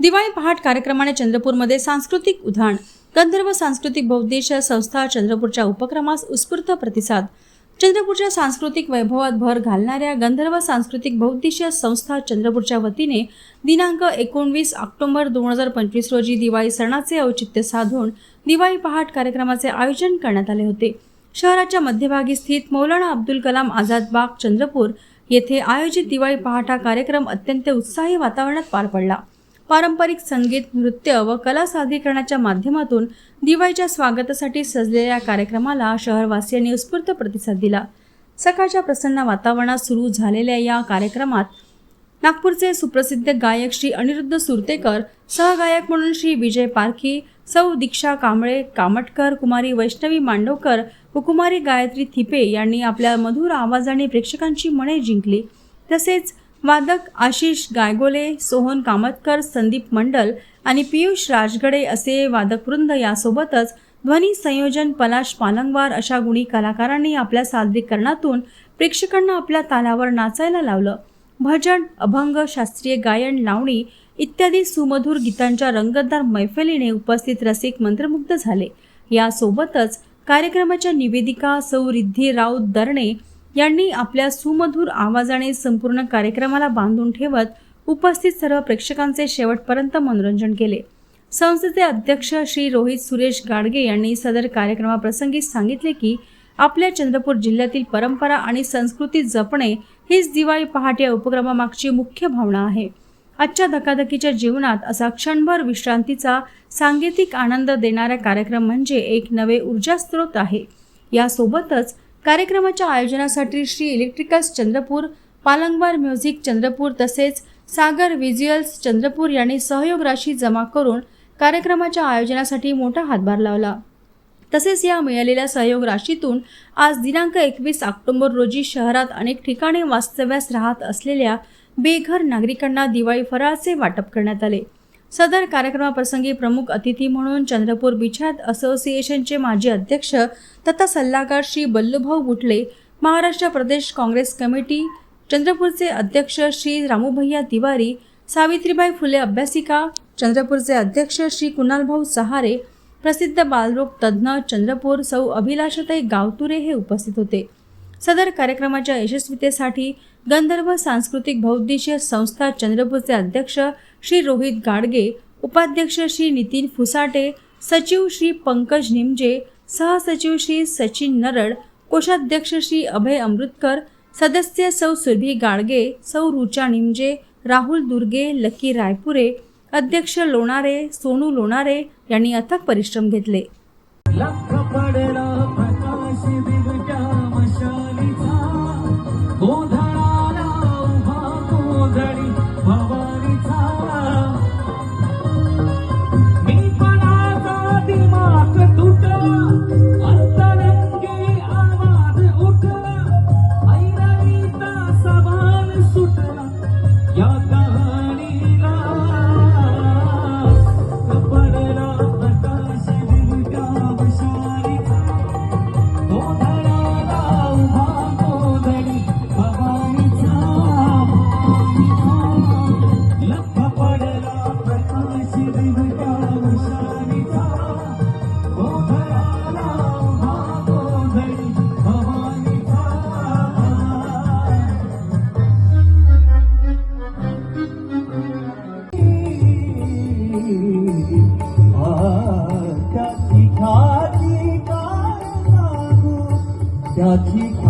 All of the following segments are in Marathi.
दिवाळी पहाट कार्यक्रमाने चंद्रपूरमध्ये सांस्कृतिक उधाण. गंधर्व सांस्कृतिक बौद्धिश संस्था चंद्रपूरच्या उपक्रमास उत्स्फूर्त प्रतिसाद. चंद्रपूरच्या सांस्कृतिक वैभवात भर घालणाऱ्या गंधर्व सांस्कृतिक बौद्धिश संस्था चंद्रपूरच्या वतीने दिनांक एकोणवीस ऑक्टोबर दोन हजार पंचवीस रोजी दिवाळी सणाचे औचित्य साधून दिवाळी पहाट कार्यक्रमाचे आयोजन करण्यात आले होते. शहराच्या मध्यभागी स्थित मौलाना अब्दुल कलाम आझाद बाग चंद्रपूर येथे आयोजित दिवाळी पहाट हा कार्यक्रम अत्यंत उत्साही वातावरणात पार पडला. पारंपरिक संगीत नृत्य व कला सादरीकरणाच्या माध्यमातून दिवाळीच्या स्वागतासाठी सजलेल्या कार्यक्रमाला शहरवासियांनी उत्स्फूर्त प्रतिसाद दिला. सकाळच्या प्रसन्न वातावरणात सुरू झालेल्या या कार्यक्रमात नागपूरचे सुप्रसिद्ध गायक श्री अनिरुद्ध सुरतेकर सहगायक म्हणून श्री विजय पारखी सौ दीक्षा कांबळे कामटकर कुमारी वैष्णवी मांडवकर व कुमारी गायत्री थिपे यांनी आपल्या मधुर आवाजाने प्रेक्षकांची मने जिंकली. तसेच वादक आशिष गायगोले सोहन कामतकर संदीप मंडल आणि पियुष राजगडे असे वादकवृंद यासोबतच ध्वनी संयोजन पलाश पालंगवार अशा गुणी कलाकारांनी आपल्या सादरीकरणातून प्रेक्षकांना आपल्या तालावर नाचायला लावलं. भजन अभंग शास्त्रीय गायन लावणी इत्यादी सुमधुर गीतांच्या रंगतदार मैफलीने उपस्थित रसिक मंत्रमुग्ध झाले. यासोबतच कार्यक्रमाच्या निवेदिका सौ रिद्धी राऊत दरणे यांनी आपल्या सुमधुर आवाजाने संपूर्ण कार्यक्रमाला बांधून ठेवत उपस्थित सर्व प्रेक्षकांचे शेवटपर्यंत मनोरंजन केले. संस्थेचे अध्यक्ष श्री रोहित सुरेश गाडगे यांनी सदर कार्यक्रमाप्रसंगी सांगितले की आपल्या चंद्रपूर जिल्ह्यातील परंपरा आणि संस्कृती जपणे हीच दिवाळी पहाट या उपक्रमामागची मुख्य भावना आहे. आजच्या धकाधकीच्या जीवनात असा क्षणभर विश्रांतीचा सांगीतिक आनंद देणारा कार्यक्रम म्हणजे एक नवे ऊर्जा स्रोत आहे. यासोबतच कार्यक्रमाच्या आयोजनासाठी श्री इलेक्ट्रिकल्स चंद्रपूर पालंगवार म्युझिक चंद्रपूर तसेच सागर व्हिज्युअल्स चंद्रपूर यांनी सहयोग राशी जमा करून कार्यक्रमाच्या आयोजनासाठी मोठा हातभार लावला. तसेच या मिळालेल्या सहयोग राशीतून आज दिनांक एकवीस ऑक्टोबर रोजी शहरात अनेक ठिकाणी वास्तव्यास राहत असलेल्या बेघर नागरिकांना दिवाळी फराळाचे वाटप करण्यात आले. सदर कार्यक्रमाप्रसंगी प्रमुख अतिथी म्हणून चंद्रपूर बिछात असोसिएशनचे माजी अध्यक्ष तथा सल्लागार श्री बल्लूभाऊ बुटले महाराष्ट्र प्रदेश काँग्रेस कमिटी चंद्रपूरचे अध्यक्ष श्री रामूभैया तिवारी सावित्रीबाई फुले अभ्यासिका चंद्रपूरचे अध्यक्ष श्री कुणालभाऊ सहारे प्रसिद्ध बालरोग तज्ज्ञ चंद्रपूर सौ अभिलाषताई गावतुरे हे उपस्थित होते. सदर कार्यक्रमाच्या यशस्वीतेसाठी गंधर्व सांस्कृतिक बौद्धिशीय संस्था चंद्रपूरचे अध्यक्ष श्री रोहित गाडगे उपाध्यक्ष श्री नितीन फुसाटे सचिव श्री पंकज निमजे सहसचिव श्री सचिन नरड कोषाध्यक्ष श्री अभय अमृतकर सदस्य सौ सुरभी गाडगे सौ रुचा निमजे राहुल दुर्गे लकी रायपुरे अध्यक्ष लोणारे सोनू लोणारे यांनी अथक परिश्रम घेतले.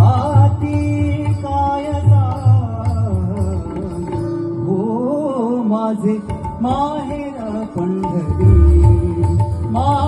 त्याची खाती काय सांगू हो माझे माहेर पंढरी मा